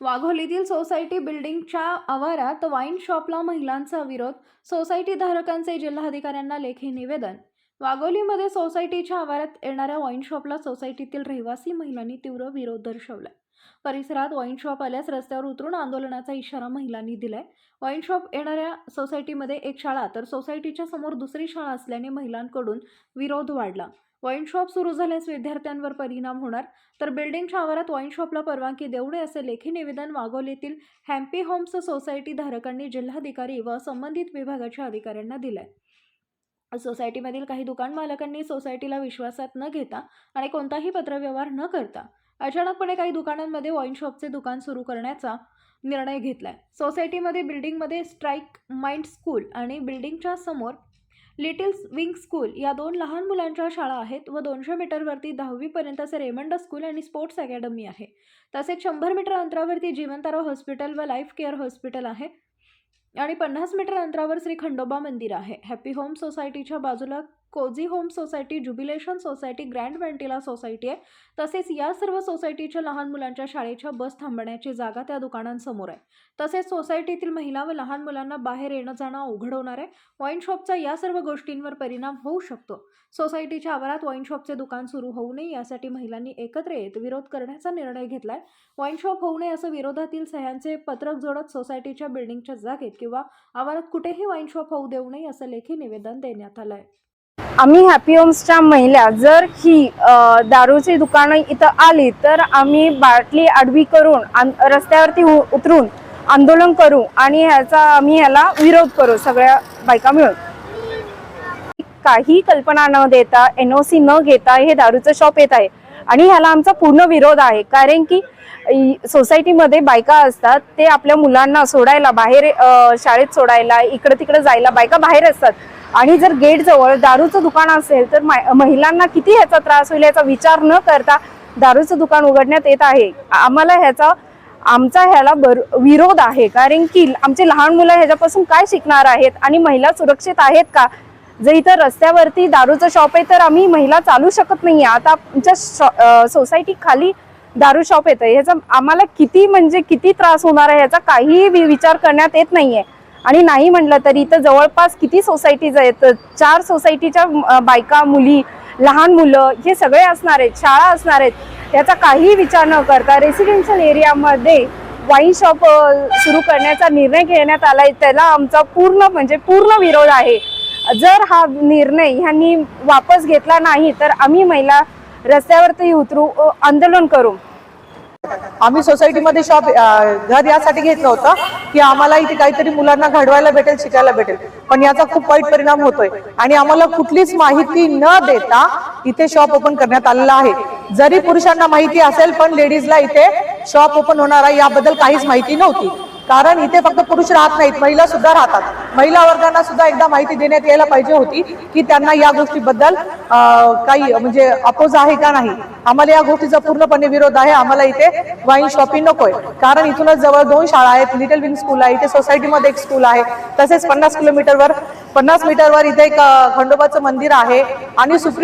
वाघोलीतील society बिल्डिंगच्या आवारात wine शॉपला महिलांचा विरोध सोसायटी धारकांचे जिल्हाधिकाऱ्यांना लेखी निवेदन. वाघोलीमध्ये सोसायटीच्या आवारात येणाऱ्या वाईन शॉपला सोसायटीतील रहिवासी महिलांनी तीव्र विरोध दर्शवलाय परिसरात वाईन शॉप आल्यास रस्त्यावर उतरून आंदोलनाचा इशारा महिलांनी दिलाय. वाईन शॉप येणाऱ्या सोसायटीमध्ये एक शाळा तर सोसायटीच्या समोर दुसरी शाळा असल्याने महिलांकडून विरोध वाढला. वाईन शॉप सुरू झाल्यास विद्यार्थ्यांवर परिणाम होणार. तर बिल्डिंगच्या आवारात वाईन शॉपला परवानगी देऊ नये असे लेखी निवेदन वाघोलीतील हॅम्पी होम्स सोसायटी धारकांनी जिल्हाधिकारी व संबंधित विभागाच्या अधिकाऱ्यांना दिलाय. सोसायटीमधील काही दुकान मालकांनी सोसायटीला विश्वासात न घेता आणि कोणताही पत्रव्यवहार न करता अचानकपणे काही दुकानांमध्ये वाईन शॉपचे दुकान सुरू करण्याचा निर्णय घेतला आहे सोसायटीमध्ये बिल्डिंगमध्ये स्ट्राईक माइंड स्कूल आणि बिल्डिंगच्या समोर लिटिल विंग स्कूल या दोन लहान मुलांच्या शाळा आहेत व दोनशे मीटरवरती दहावीपर्यंतचे रेमंड स्कूल आणि स्पोर्ट्स अकॅडमी आहे. तसेच शंभर मीटर अंतरावरती जीवनतारा हॉस्पिटल व लाईफ केअर हॉस्पिटल आहे आणि पन्नास मीटर अंतरावर श्री खंडोबा मंदिर आहे. हॅपी होम सोसायटीच्या बाजूला cosy home society jubilation society grand Ventila society आहे. तसेच या सर्व सोसायटीच्या लहान मुलांच्या शाळेच्या बस थांबण्याची जागा त्या दुकानांसमोर आहे. तसेच सोसायटीतील महिला व लहान मुलांना बाहेर येणं जाणं अवघड होणार आहे वाईन शॉपचा या सर्व गोष्टींवर परिणाम होऊ शकतो. सोसायटीच्या आवारात वाईन शॉपचे दुकान सुरू होऊ नये यासाठी महिलांनी एकत्र येत विरोध करण्याचा निर्णय घेतलाय. वाईन शॉप होऊ नये असं विरोधातील सह्यांचे पत्रक जोडत सोसायटीच्या बिल्डिंगच्या जागेत किंवा आवारात कुठेही वाईन शॉप होऊ देऊ नये असं लेखी निवेदन देण्यात आलं आहे आम्ही हॅपी होम्सच्या महिला जर ही दारूची दुकानं इथं आली तर आम्ही बाटली आडवी करून रस्त्यावरती उ- उतरून आंदोलन करू आणि ह्याचा आम्ही ह्याला विरोध करू सगळ्या बायका मिळून. काही कल्पना न देता एनओसी न घेता हे दारूचं शॉप येत आहे. आणि ह्याला आमचा पूर्ण विरोध आहे. कारण की सोसायटीमध्ये बायका असतात ते आपल्या मुलांना सोडायला बाहेर शाळेत सोडायला इकडे तिकडे जायला बायका बाहेर असतात. आणि जर गेट जवळ दारूचं दुकान असेल तर महिलांना किती ह्याचा त्रास होईल याचा विचार न करता दारूचं दुकान उघडण्यात येत आहे. आम्हाला ह्याचा आमचा ह्याला बर विरोध आहे. कारण की आमचे लहान मुलं ह्याच्यापासून काय शिकणार आहेत? आणि महिला सुरक्षित आहेत का? जर इथं रस्त्यावरती दारूचं शॉप आहे तर आम्ही महिला चालू शकत नाही आता आमच्या शॉ- सोसायटी खाली दारू शॉप येतं ह्याचा आम्हाला किती म्हणजे किती त्रास होणार आहे ह्याचा काहीही वि- विचार करण्यात येत नाहीये. आणि नाही म्हटलं तरी इथं जवळपास किती सोसायटीज आहेत चार सोसायटीच्या बायका मुली लहान मुलं हे सगळे असणार आहेत शाळा असणार आहेत. याचा काहीही विचार न करता रेसिडेन्शियल एरियामध्ये वाईन शॉप सुरू करण्याचा निर्णय घेण्यात आलाय. त्याला आमचा पूर्ण म्हणजे पूर्ण विरोध आहे. जर हा निर्णय ह्यांनी वापस घेतला नाही तर आम्ही महिला रस्त्यावरती उतरू आंदोलन करू. आम्ही सोसायटीमध्ये शॉप घर यासाठी घेतलं होतं की आम्हाला इथे काहीतरी मुलांना घडवायला भेटेल शिकायला भेटेल. पण याचा खूप वाईट परिणाम होतोय. आणि आम्हाला कुठलीच माहिती न देता इथे शॉप ओपन करण्यात आलेला आहे. जरी पुरुषांना माहिती असेल पण लेडीजला इथे शॉप ओपन होणार आहे याबद्दल काहीच माहिती नव्हती. कारण इथे फक्त पुरुष राहत नाहीत महिला सुद्धा राहतात. महिला वर्गांना सुद्धा एकदा माहिती देण्यात यायला पाहिजे होती की त्यांना या गोष्टीबद्दल काही म्हणजे अपोज आहे का नाही. आम्हाला या गोष्टीचा पूर्णपणे विरोध आहे आम्हाला इथे वाईन शॉपिंग नकोय. कारण इथूनच जवळ दोन शाळा आहेत लिटल विंग स्कूल आहे इथे सोसायटीमध्ये एक स्कूल आहे. तसेच पन्नास किलोमीटरवर पन्नास मीटरवर इथे एक खंडोबाचं मंदिर आहे आणि सुप्रीम